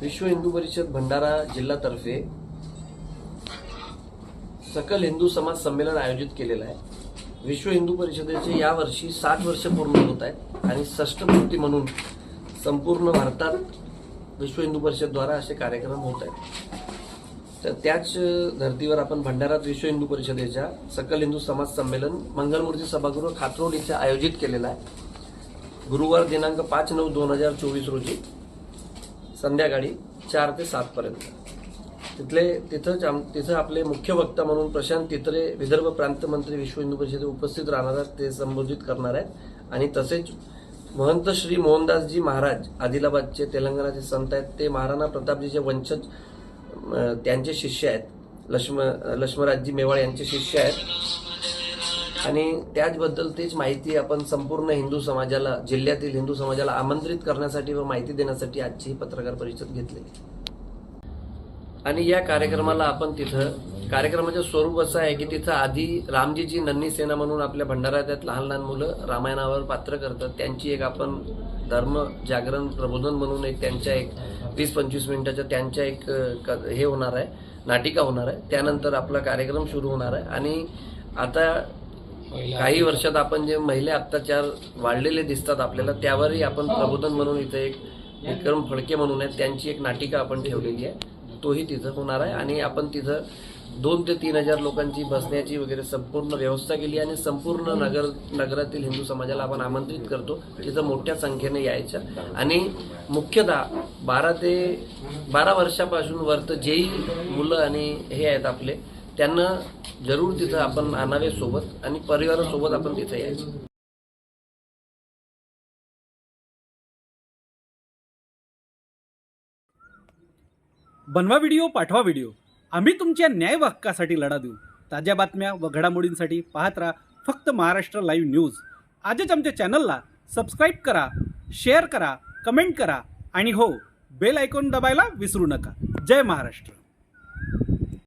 विश्व हिंदू परिषद भंडारा जिल्हातर्फे सकल हिंदू समाज संमेलन आयोजित केलेलं आहे. विश्व हिंदू परिषदेचे यावर्षी साठ वर्ष पूर्ण होत आहेत आणि षष्ठपूर्ती म्हणून संपूर्ण भारतात विश्व हिंदू परिषदद्वारा असे कार्यक्रम होत आहेत. तर त्याच धर्तीवर आपण भंडारात विश्व हिंदू परिषदेच्या सकल हिंदू समाज संमेलन मंगलमूर्ती सभागृह खातरोड इथे आयोजित केलेलं आहे. गुरुवार दिनांक पाच नऊ दोन हजार चोवीस रोजी. संध्याकाळी चार ते सातपर्यंत तिथले तिथंच आम तिथं आपले मुख्य वक्ता म्हणून प्रशांत तिथले विदर्भ प्रांत मंत्री विश्व हिंदू परिषदे उपस्थित राहणार आहेत ते संबोधित करणार आहेत. आणि तसेच महंत श्री मोहनदासजी महाराज आदिलाबादचे तेलंगणाचे संत आहेत. ते महाराणा प्रतापजीचे वंशज त्यांचे शिष्य आहेत. लक्ष्म लक्ष्मराजजी मेवाळ यांचे शिष्य आहेत. आणि त्याचबद्दल तेच माहिती आपण संपूर्ण हिंदू समाजाला जिल्ह्यातील हिंदू समाजाला आमंत्रित करण्यासाठी व माहिती देण्यासाठी आजची ही पत्रकार परिषद घेतली. आणि या कार्यक्रमाला आपण तिथं कार्यक्रमाचं स्वरूप असं आहे की तिथं आधी रामजीची नन्नी सेना म्हणून आपल्या भंडाऱ्यात लहान लहान मुलं रामायणावर पात्र करतात. त्यांची एक आपण धर्म जागरण प्रबोधन म्हणून एक त्यांच्या एक वीस पंचवीस मिनिटाच्या त्यांच्या एक क- हे होणार आहे नाटिका होणार आहे. त्यानंतर आपला कार्यक्रम सुरू होणार आहे. आणि आता काही वर्षात आपण जे महिला अत्याचार वाढलेले दिसतात आपल्याला त्यावरही आपण प्रबोधन म्हणून इथे एक विक्रम फडके म्हणून आहेत. त्यांची एक नाटिका आपण ठेवलेली आहे. तोही तिथं होणार आहे. आणि आपण तिथं दोन ते तीन हजार लोकांची बसण्याची वगैरे संपूर्ण व्यवस्था केली आणि संपूर्ण नगर नगरातील हिंदू समाजाला आपण आमंत्रित करतो. तिथं मोठ्या संख्येने यायचं. आणि मुख्यतः बारा ते बारा वर्षापासून वरत जेही मुलं आणि हे आहेत आपले त्यांना जरूर तिथं आपण आणावे सोबत आणि परिवारासोबत आपण तिथं यायचं. बनवा व्हिडिओ पाठवा व्हिडिओ. आम्ही तुमच्या न्याय हक्कासाठी लढा देऊ. ताज्या बातम्या व घडामोडींसाठी पाहत राहा फक्त महाराष्ट्र लाईव्ह न्यूज. आजच आमच्या चॅनलला सबस्क्राईब करा शेअर करा कमेंट करा आणि हो बेल आयकॉन दबायला विसरू नका. जय महाराष्ट्र.